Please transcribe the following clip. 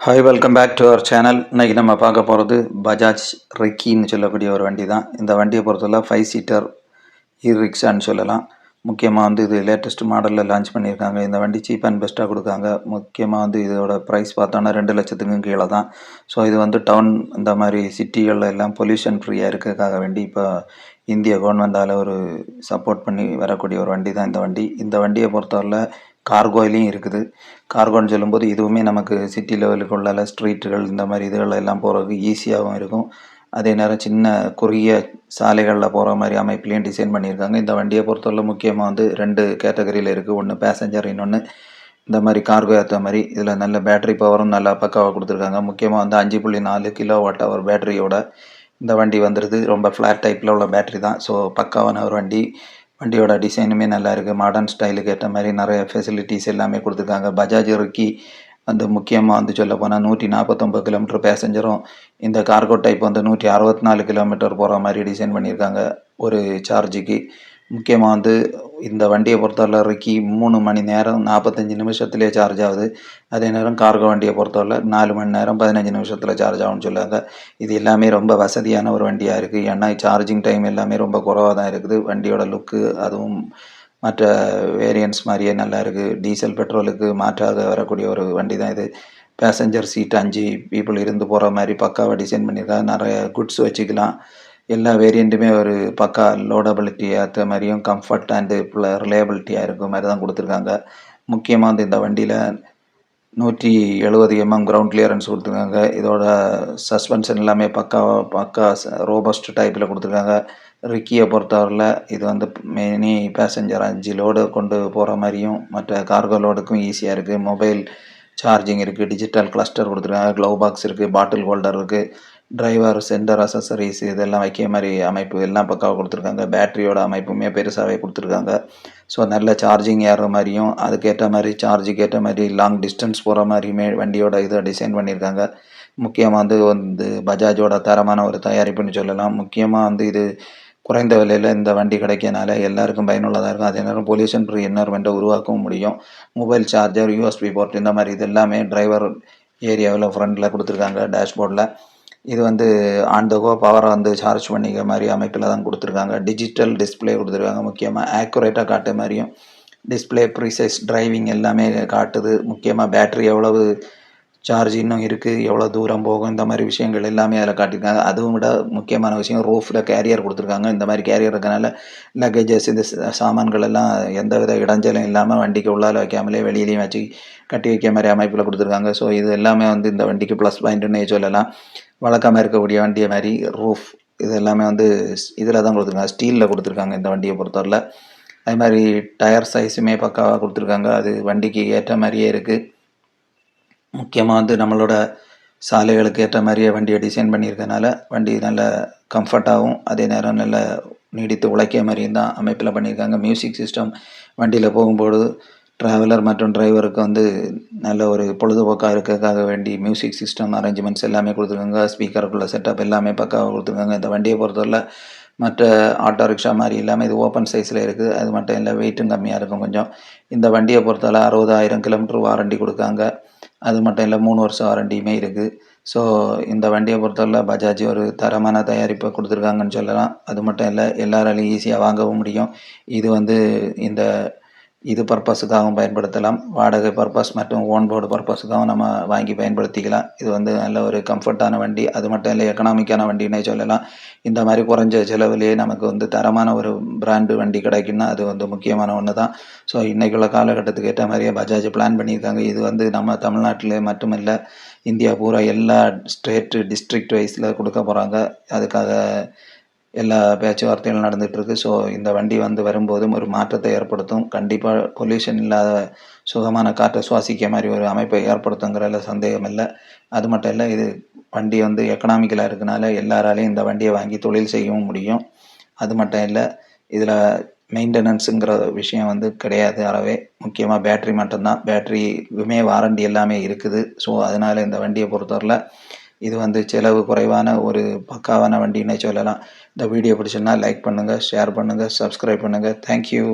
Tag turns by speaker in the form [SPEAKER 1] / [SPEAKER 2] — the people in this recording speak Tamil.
[SPEAKER 1] Hi welcome back to our channel இன்னைக்கு நம்ம பார்க்க போகிறது பஜாஜ் ரிக்கின்னு சொல்லக்கூடிய ஒரு வண்டி தான் இந்த வண்டியை பொறுத்தவரை ஃபைவ் சீட்டர் இ ரிக்ஷான்னு சொல்லலாம். முக்கியமாக வந்து இது லேட்டஸ்ட் மாடலில் லான்ச் பண்ணியிருக்காங்க. இந்த வண்டி சீப் அண்ட் பெஸ்ட்டாக கொடுக்காங்க. முக்கியமாக வந்து இதோட ப்ரைஸ் பார்த்தோன்னா ரெண்டு லட்சத்துக்கும் கீழே தான் ஸோ இது வந்து டவுன் இந்த மாதிரி சிட்டிகளில் எல்லாம் பொல்யூஷன் ஃப்ரீயாக இருக்கிறதுக்காக வேண்டி இப்போ இந்திய கவர்மெண்டால் ஒரு சப்போர்ட் பண்ணி வரக்கூடிய ஒரு வண்டி தான் இந்த வண்டி. இந்த வண்டியை பொறுத்தவரை கார்கோயிலையும் இருக்குது. கார்கோன்னு சொல்லும்போது இதுவுமே நமக்கு சிட்டி லெவலுக்கு உள்ள ஸ்ட்ரீட்டுகள் இந்த மாதிரி இதுகள் எல்லாம் போகிறதுக்கு ஈஸியாகவும் இருக்கும். அதே நேரம் சின்ன குறுகிய சாலைகளில் போகிற மாதிரி அமைப்புலையும் டிசைன் பண்ணியிருக்காங்க. இந்த வண்டியை பொறுத்தவரை முக்கியமாக வந்து ரெண்டு கேட்டகரியில் இருக்குது ஒன்று பேசஞ்சர் இன்னொன்று இந்த மாதிரி கார்கோ ஏற்ற மாதிரி. இதில் நல்ல பேட்டரி பவரும் நல்லா பக்காவாக கொடுத்துருக்காங்க. முக்கியமாக வந்து அஞ்சு புள்ளி நாலு கிலோ வாட் அவர் பேட்டரியோட இந்த வண்டி வந்துடுது ரொம்ப ஃப்ளாட் டைப்பில் உள்ள பேட்டரி தான். ஸோ பக்காவான ஒரு வண்டி. வண்டியோட டிசைனுமே நல்லா இருக்குது மாடர்ன் ஸ்டைலுக்கு ஏற்ற மாதிரி நிறைய ஃபெசிலிட்டிஸ் எல்லாமே கொடுத்துருக்காங்க. பஜாஜ் இருக்கி வந்து முக்கியமாக வந்து சொல்ல போனால் நூற்றி நாற்பத்தொம்பது கிலோமீட்டர் பேசஞ்சரும் இந்த கார்கோ டைப் வந்து நூற்றி அறுபத்தி நாலு கிலோமீட்டர் போகிற மாதிரி டிசைன் பண்ணியிருக்காங்க. ஒரு சார்ஜுக்கு முக்கியமாக வந்து இந்த வண்டியை பொறுத்தவரை மூணு மணி நேரம் நாற்பத்தஞ்சு நிமிஷத்துலேயே சார்ஜ் ஆகுது. அதே நேரம் கார்கோ வண்டியை பொறுத்தவரை நாலு மணி நேரம் பதினஞ்சு நிமிஷத்தில் சார்ஜ் ஆகும்னு சொல்லுவாங்க. இது எல்லாமே ரொம்ப வசதியான ஒரு வண்டியாக இருக்குது ஏன்னா சார்ஜிங் டைம் எல்லாமே ரொம்ப குறவாக தான் இருக்குது. வண்டியோட லுக்கு அதுவும் மற்ற வேரியன்ஸ் மாதிரியே நல்லா இருக்குது டீசல் பெட்ரோலுக்கு மாற்றாக வரக்கூடிய ஒரு வண்டி தான் இது. பேசஞ்சர் சீட் அஞ்சு பீப்புள் இருந்து போகிற மாதிரி பக்காவாக டிசைன் பண்ணியிருக்காங்க நிறைய குட்ஸ் வச்சுக்கலாம். எல்லா வேரியண்ட்டுமே ஒரு பக்கா லோடபிலிட்டி ஏற்ற மாதிரியும் கம்ஃபர்ட் அண்டு ரிலேபிலிட்டியாக இருக்கும் மாதிரி தான் கொடுத்துருக்காங்க. முக்கியமாக வந்து இந்த வண்டியில் நூற்றி எழுபது எம்எம் கிரவுண்ட் கிளியரன்ஸ் கொடுத்துருக்காங்க. இதோட சஸ்பென்ஷன் எல்லாமே பக்கா பக்கா ரோபஸ்ட் டைப்பில் கொடுத்துருக்காங்க. ரிக்கியை பொறுத்தவரையில் இது வந்து மெனி பேசஞ்சர் அஞ்சு லோடு கொண்டு போகிற மாதிரியும் மற்ற கார்கோ லோடுக்கும் ஈஸியாக இருக்குது மொபைல் சார்ஜிங் இருக்குது டிஜிட்டல் கிளஸ்டர் கொடுத்துருக்காங்க. க்ளவ் பாக்ஸ் இருக்குது பாட்டில் ஹோல்டர் இருக்குது டிரைவர் சென்டர் அசசரிஸ் இதெல்லாம் வைக்க மாதிரி அமைப்பு எல்லாம் பக்காவாக கொடுத்துருக்காங்க. பேட்டரியோட அமைப்புமே பெருசாகவே கொடுத்துருக்காங்க. ஸோ நல்ல சார்ஜிங் ஏற மாதிரியும் அதுக்கேற்ற மாதிரி சார்ஜுக்கு ஏற்ற மாதிரி லாங் டிஸ்டன்ஸ் போகிற மாதிரியுமே வண்டியோட இதை டிசைன் பண்ணியிருக்காங்க. முக்கியமாக வந்து வந்து பஜாஜோட தரமான ஒரு தயாரிப்புன்னு சொல்லலாம். முக்கியமாக வந்து இது குறைந்த விலையில் இந்த வண்டி கிடைக்கனால எல்லாருக்கும் பயனுள்ளதாக இருக்கும். அதே நேரம் பொல்யூஷன் ஃப்ரீ என்வரன்மெண்ட்டை உருவாக்கவும் முடியும். மொபைல் சார்ஜர் யூஎஸ்பி போர்ட் இந்த மாதிரி இது எல்லாமே டிரைவர் ஏரியாவில் ஃப்ரண்டில் கொடுத்துருக்காங்க டேஷ்போர்டில் இது வந்து ஆன் த கோ பவரை வந்து சார்ஜ் பண்ணிக்கிற மாதிரி அமைப்பில் தான் கொடுத்துருக்காங்க. டிஜிட்டல் டிஸ்பிளே கொடுத்துருக்காங்க. முக்கியமாக ஆக்குரேட்டாக காட்டுற மாதிரியும் டிஸ்பிளே ப்ரீசைஸ் டிரைவிங் எல்லாமே காட்டுது. முக்கியமாக பேட்ரி எவ்வளவு சார்ஜ் இன்னும் இருக்குது எவ்வளோ தூரம் போகும் இந்த மாதிரி விஷயங்கள் எல்லாமே அதில் காட்டியிருக்காங்க. அதுவும் விட முக்கியமான விஷயம் ரூஃபில் கேரியர் கொடுத்துருக்காங்க. இந்த மாதிரி கேரியர் இருக்கனால லக்கேஜஸ் இந்த சாமான்கள் எல்லாம் எந்த வித இடைஞ்சலும் இல்லாமல் வண்டிக்கு உள்ளால வைக்காமலே வெளியிலையும் வச்சு கட்டி வைக்க மாதிரி அமைப்பில் கொடுத்துருக்காங்க. ஸோ இது எல்லாமே வந்து இந்த வண்டிக்கு ப்ளஸ் பாயிண்ட்டுன்னே சொல்லலாம். வழக்கமாக இருக்கக்கூடிய வண்டியை மாதிரி ரூஃப் இது எல்லாமே வந்து இதில் தான் கொடுத்துருக்காங்க. ஸ்டீலில் கொடுத்துருக்காங்க இந்த வண்டியை பொறுத்தவரையில். அதே மாதிரி டயர் சைஸுமே பக்காவாக கொடுத்துருக்காங்க. அது வண்டிக்கு ஏற்ற மாதிரியே இருக்குது முக்கியமாக வந்து நம்மளோட சாலைகளுக்கு ஏற்ற மாதிரியே வண்டியை டிசைன் பண்ணியிருக்கனால வண்டி நல்ல கம்ஃபர்ட்டாகவும் அதே நேரம் நல்ல நீடித்து உழைக்க மாதிரியும் தான் அமைப்பில் பண்ணியிருக்காங்க. மியூசிக் சிஸ்டம் வண்டியில் போகும்போது ட்ராவலர் மற்றும் டிரைவருக்கு வந்து நல்ல ஒரு பொழுதுபோக்காக இருக்கிறதுக்காக வேண்டி மியூசிக் சிஸ்டம் அரேஞ்ச்மெண்ட்ஸ் எல்லாமே கொடுத்துருக்காங்க. ஸ்பீக்கருக்குள்ள செட்டப் எல்லாமே பக்காவாக கொடுத்துருக்காங்க. இந்த வண்டியை பொறுத்தவரை மற்ற ஆட்டோ ரிக்ஷா மாதிரி இல்லாமல் இது ஓப்பன் சைஸில் இருக்குது. அது மட்டும் இல்லை வெயிட்டும் கம்மியாக இருக்கும் கொஞ்சம். இந்த வண்டியை பொறுத்தவரை அறுபதாயிரம் கிலோமீட்டர் வாரண்டி கொடுக்காங்க. அது மட்டும் இல்லை மூணு வருஷம் வாரண்டியுமே இருக்குது ஸோ இந்த வண்டியை பொறுத்தவரை பஜாஜ் ஒரு தரமான தயாரிப்பை கொடுத்துருக்காங்கன்னு சொல்லலாம். அது மட்டும் இல்லை எல்லாராலையும் ஈஸியாக வாங்கவும் முடியும். இது வந்து இந்த இது பர்பஸுக்காகவும் பயன்படுத்தலாம். வாடகை பர்பஸ் மற்றும் ஓன் போர்டு பர்பஸுக்காகவும் நம்ம வாங்கி பயன்படுத்திக்கலாம். இது வந்து நல்ல ஒரு கம்ஃபர்ட்டான வண்டி. அது மட்டும் இல்லை எக்கனாமிக்கான வண்டினே சொல்லலாம். இந்த மாதிரி குறைஞ்ச செலவுலேயே நமக்கு வந்து தரமான ஒரு பிராண்டு வண்டி கிடைக்குன்னா அது வந்து முக்கியமான ஒன்று தான் ஸோ இன்றைக்குள்ள காலகட்டத்துக்கு ஏற்ற மாதிரியே பஜாஜ் பிளான் பண்ணியிருக்காங்க. இது வந்து நம்ம தமிழ்நாட்டில் மட்டுமில்லை இந்தியா பூரா எல்லா ஸ்டேட்டு டிஸ்ட்ரிக்ட் வைஸில் கொடுக்க போகிறாங்க அதுக்காக எல்லா பேச்சுவார்த்தைகளும் நடந்துகிட்ருக்கு ஸோ இந்த வண்டி வந்து வரும்போதும் ஒரு மாற்றத்தை ஏற்படுத்தும். கண்டிப்பாக பொல்யூஷன் இல்லாத சுகமான காற்றை சுவாசிக்க மாதிரி ஒரு அமைப்பை ஏற்படுத்துங்கிறதுல சந்தேகம் இல்லை. அது மட்டும் இல்லை இது வண்டி வந்து எக்கனாமிக்கலாக இருக்கனால எல்லாராலையும் இந்த வண்டியை வாங்கி தொழில் செய்யவும் முடியும். அது மட்டும் இல்லை இதில் மெயின்டெனன்ஸுங்கிற விஷயம் வந்து கிடையாது அறவே முக்கியமாக பேட்ரி மட்டும்தான். பேட்ரிக்குமே வாரண்டி எல்லாமே இருக்குது. ஸோ அதனால் இந்த வண்டியை பொறுத்தவரையில் இது வந்து செலவு குறைவான ஒரு பக்காவான வண்டின்னே சொல்லலாம். இந்த வீடியோ பிடிச்சிருந்தா லைக் பண்ணுங்கள் ஷேர் பண்ணுங்கள் சப்ஸ்கிரைப் பண்ணுங்கள் தேங்க்யூ